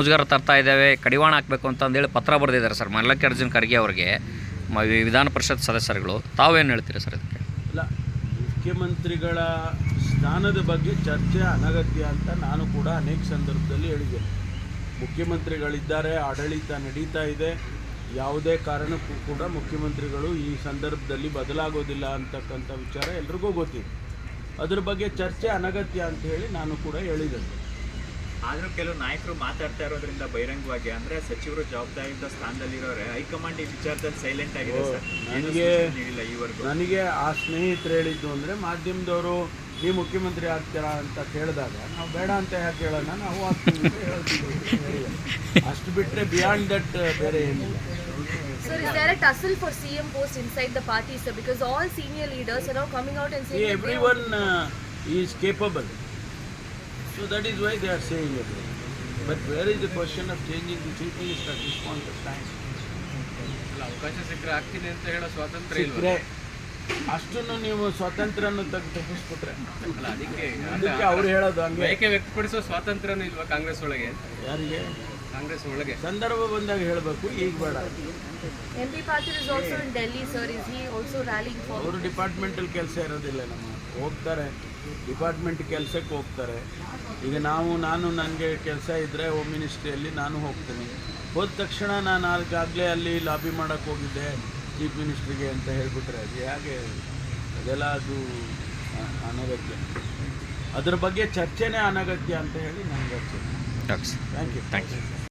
ಮುಜುಗರ ತರ್ತಾ ಇದ್ದೇವೆ, ಕಡಿವಾಣ ಹಾಕಬೇಕು ಅಂತಂದೇಳಿ ಪತ್ರ ಬರೆದಿದ್ದಾರೆ ಸರ್ ಮಲ್ಲಿಕಾರ್ಜುನ್ ಖರ್ಗೆ ಅವರಿಗೆ ವಿಧಾನ ಪರಿಷತ್ ಸದಸ್ಯರುಗಳು. ತಾವೇನು ಹೇಳ್ತೀರಾ ಸರ್ ಇದಕ್ಕೆ? ಇಲ್ಲ, ಮುಖ್ಯಮಂತ್ರಿಗಳ ಸ್ಥಾನದ ಬಗ್ಗೆ ಚರ್ಚೆ ಅನಗತ್ಯ ಅಂತ ನಾನು ಕೂಡ ಅನೇಕ ಸಂದರ್ಭದಲ್ಲಿ ಹೇಳಿದ್ದೇನೆ. ಮುಖ್ಯಮಂತ್ರಿಗಳಿದ್ದಾರೆ, ಆಡಳಿತ ನಡೀತಾ ಇದೆ. ಯಾವುದೇ ಕಾರಣಕ್ಕೂ ಕೂಡ ಮುಖ್ಯಮಂತ್ರಿಗಳು ಈ ಸಂದರ್ಭದಲ್ಲಿ ಬದಲಾಗೋದಿಲ್ಲ ಅಂತಕ್ಕಂಥ ವಿಚಾರ ಎಲ್ರಿಗೂ ಗೊತ್ತಿದೆ. ಅದ್ರ ಬಗ್ಗೆ ಚರ್ಚೆ ಅನಗತ್ಯ ಅಂತ ಹೇಳಿ ನಾನು ಕೂಡ ಹೇಳಿದ್ದೇನೆ. ಆದ್ರೂ ಕೆಲವು ನಾಯಕರು ಮಾತಾಡ್ತಾ ಇರೋದ್ರಿಂದ ಬಹಿರಂಗವಾಗಿ ಅಂದ್ರೆ ಸಚಿವರು ಜವಾಬ್ದಾರಿಯುತ ಸ್ಥಾನದಲ್ಲಿರೋರೆ ಹೈಕಮಾಂಡ್ ಈ ವಿಚಾರದಲ್ಲಿ ಸೈಲೆಂಟ್ ಆಗಿದೆ ಸರ್. ಏನು ನನಗೆ ಸೂಚನೆ ನೀಡಿಲ್ಲ ಈವರೆಗೂ. ನನಗೆ ಆ ಸ್ನೇಹಿತರು ಹೇಳಿದ್ದು ಅಂದರೆ ಮಾಧ್ಯಮದವರು ನೀವು ಮುಖ್ಯಮಂತ್ರಿ ಆಗ್ತೀರಾ ಅಂತ ಕೇಳಿದಾಗ ನಾವು ಬೇಡ ಅಂತ ಯಾಕೆ ಹೇಳೋಣ ನಾವು ಆಗ್ತೀವಿ ಅಂತ ಹೇಳ್ತೀವಿ. ಅಷ್ಟು ಬಿಟ್ಟರೆ ಬಿಯಾಂಡ್ ದಟ್ ಬೇರೆ ಏನಿಲ್ಲ. Sir, is there a tussle for CM inside the the party, sir? Because senior leaders leaders are now coming out and saying that every one is capable so that is why they are saying it but where is the question of changing the chief minister this point of time ಅವಕಾಶ ಸಿಕ್ಕರೆ ಆಗ್ತೀನಿ ಅಂತ ಹೇಳೋ ಸ್ವಾತಂತ್ರ್ಯ ಇಲ್ವಾ? ಸಿಕ್ಕರೆ ಅಷ್ಟನ್ನು ನೀವು ಸ್ವಾತಂತ್ರ್ಯನ ತೆಗೆದು ತಪ್ಪಿಸ್ಬಿಟ್ರೆ ಅದಕ್ಕೆ ಅದಕ್ಕೆ ಅವ್ರು ಹೇಳೋದು ಹಂಗೆ. ಏಕೆ ವ್ಯಕ್ತಪಡಿಸೋ ಸ್ವಾತಂತ್ರ್ಯನೂ ಇಲ್ವಾ ಕಾಂಗ್ರೆಸ್ ಒಳಗೆ? ಯಾರಿಗೆ? ಕಾಂಗ್ರೆಸ್ ಒಳಗೆ. ಸಂದರ್ಭ ಬಂದಾಗ ಹೇಳಬೇಕು ಈಗ ಬೇಡ. MP Patil is also in Delhi, sir. Is he also rallying for? ಅವರು ಡಿಪಾರ್ಟ್ಮೆಂಟಲ್ ಕೆಲಸ ಇರೋದಿಲ್ಲ ನಮ್ಮ. ಹೋಗ್ತಾರೆ. ಡಿಪಾರ್ಟ್ಮೆಂಟ್ ಕೆಲಸಕ್ಕೆ ಹೋಗ್ತಾರೆ. ಈಗ ನಾವು ನಾನು ನನಗೆ ಕೆಲಸ ಇದ್ದರೆ ಹೋಮ್ ಮಿನಿಸ್ಟ್ರಿಯಲ್ಲಿ ನಾನು ಹೋಗ್ತೀನಿ. ಹೋದ ತಕ್ಷಣ ನಾನು ಆಗಾಗಲೇ ಅಲ್ಲಿ ಲಾಬಿ ಮಾಡೋಕ್ಕೆ ಹೋಗಿದ್ದೆ ಚೀಫ್ ಮಿನಿಸ್ಟ್ರಿಗೆ ಅಂತ ಹೇಳಿಬಿಟ್ರೆ ಅದು ಹೇಗೆ? ಅದೆಲ್ಲ ಅದು ಅನಗತ್ಯ. ಅದ್ರ ಬಗ್ಗೆ ಚರ್ಚೆನೇ ಅನಗತ್ಯ ಅಂತ ಹೇಳಿ ನನಗೆ ಥ್ಯಾಂಕ್ ಯು ಥ್ಯಾಂಕ್ ಯು